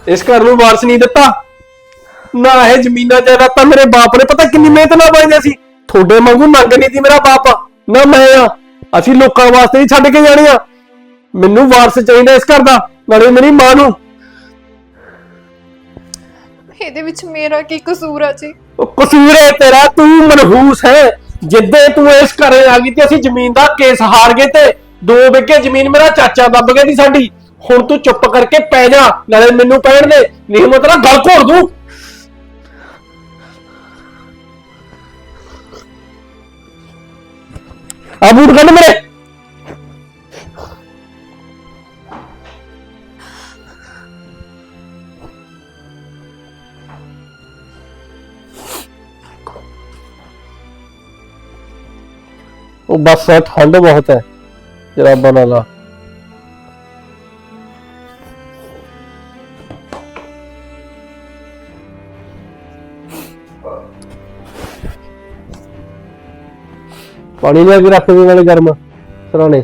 ਇਸ ਘਰ ਨੂੰ ਵਾਰਸ ਨਹੀਂ ਦਿੱਤਾ। ਨਾ ਇਹ ਜ਼ਮੀਨਾਂ ਜਾਇਦਾਦਾਂ ਮੇਰੇ ਬਾਪ ਨੇ। ਪਤਾ ਕਿੰਨੀ ਮਿਹਨਤ ਨਾਲ ਬਣਾਈਆਂ ਸੀ। ਤੁਹਾਡੇ ਵਾਂਗੂ ਨੰਗ ਨਹੀਂ ਸੀ ਮੇਰਾ ਬਾਪ। ਨਾ ਮੈਂ ਆ। ਅਸੀਂ ਲੋਕਾਂ ਵਾਸਤੇ ਹੀ ਛੱਡ ਕੇ ਜਾਣੀਆਂ ਮੈਨੂੰ ਵਾਰਸ ਚਾਹੀਦਾ ਇਸ ਘਰ ਦਾ ਨਾਲੇ ਮੇਰੀ ਮਾਂ ਨੂੰ। ਇਹਦੇ ਵਿੱਚ ਮੇਰਾ ਕੀ ਕਸੂਰ ਆ ਜੀ? ਉਹ ਕਸੂਰ ਹੈ ਤੇਰਾ ਤੂੰ ਮਨਹੂਸ ਹੈ। ਜਿੱਦੇ ਤੂੰ ਇਸ ਘਰੇ ਆ ਗਈ ਤੇ ਅਸੀਂ ਜ਼ਮੀਨ ਦਾ ਕੇਸ ਹਾਰ ਗਏ ਤੇ ਦੋ ਵਿਗੇ ਜ਼ਮੀਨ ਮੇਰਾ ਚਾਚਾ ਦੱਬ ਗਿਆ ਦੀ ਸਾਡੀ। ਹੁਣ ਤੂੰ ਚੁੱਪ ਕਰਕੇ ਪੈ ਜਾ, ਨਾਲੇ ਮੈਨੂੰ ਪੈਣ ਦੇ, ਨਹੀਂ ਮੈਂ ਤੇਰਾ ਗਲ ਘੋੜ ਦੂੰ। ਆ ਬੂਟ ਕੱਢ ਮੇਰੇ। ਉਹ ਬਸ ਠੰਡ ਬਹੁਤ ਹੈ। ਜਰਾਬਾਂ ਲਾ ਲਾ। ਪਾਣੀ ਲੈ ਕੇ ਰੱਖ ਦੇ ਨਾਲੇ ਗਰਮ ਸਰਾਣੇ।